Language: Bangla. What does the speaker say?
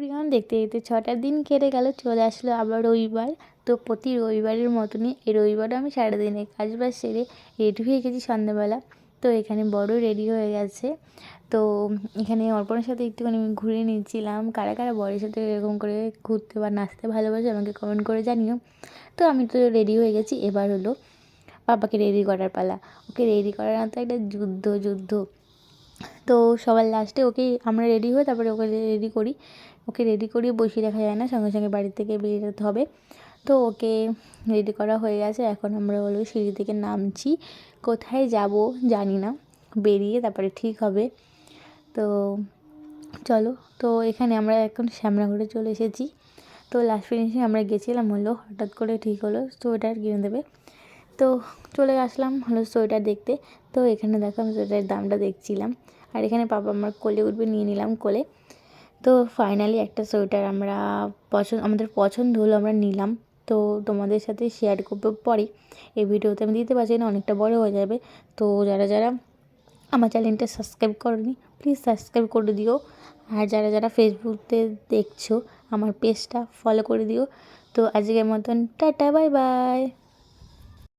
প্রিয়ন দেখতে দেখতে ছটা দিন কেটে গেল, চলে আসলো আবার রবিবার। তো প্রতি রবিবারের মতনই এই রবিবারও আমি সারাদিনে কাজ বাজ সেরে রেডি হয়ে গেছি সন্ধ্যাবেলা। তো এখানে বড় রেডি হয়ে গেছে। তো এখানে অর্পণের সাথে একটুখানি আমি ঘুরে নিচ্ছিলাম কারা কারা বরের সাথে এরকম করে ঘুরতে বা নাচতে ভালোবাসে আমাকে কমেন্ট করে জানিও। তো আমি তো রেডি হয়ে গেছি, এবার হলো বাবাকে রেডি করার পালা। ওকে রেডি করার তো একটা যুদ্ধ যুদ্ধ। তো সবার লাস্টে ওকে আমরা রেডি হই তারপরে ওকে রেডি করি। ওকে রেডি করিয়ে বসিয়ে রাখা যায় না, সঙ্গে সঙ্গে বাড়ি থেকে বেরিয়ে যেতে হবে। তো ওকে রেডি করা হয়ে গেছে, এখন আমরা হলো সিঁড়ি থেকে নামছি। কোথায় যাব জানি না, বেরিয়ে তারপরে ঠিক হবে। তো চলো, তো এখানে আমরা এখন শ্যামরাঘাটে চলে এসেছি। তো লাস্ট ফিনিশিং আমরা গেছিলাম হলো, হঠাৎ করে ঠিক হলো সোয়েটার কিনে দেবে। তো চলে আসলাম হলো সোয়েটার দেখতে। তো এখানে দেখো আমি সোয়েটারের দামটা দেখছিলাম। আর এখানে পাপা আমার কোলে উঠবে নিয়ে নিলাম কোলে। তো ফাইনালি একটা সোয়েটার আমরা পছন্দ আমাদের পছন্দ হলো আমরা নিলাম। তো তোমাদের সাথে শেয়ার করব পরে। এই ভিডিওতে আমি দিতে পারছি না, অনেকটা বড় হয়ে যাবে। তো যারা যারা আমার চ্যানেলটা সাবস্ক্রাইব করনি প্লিজ সাবস্ক্রাইব করে দিও। আর যারা যারা ফেসবুকতে দেখছ, আমার পেজটা ফলো করে দিও। তো আজকের মতন টাটা বাই বাই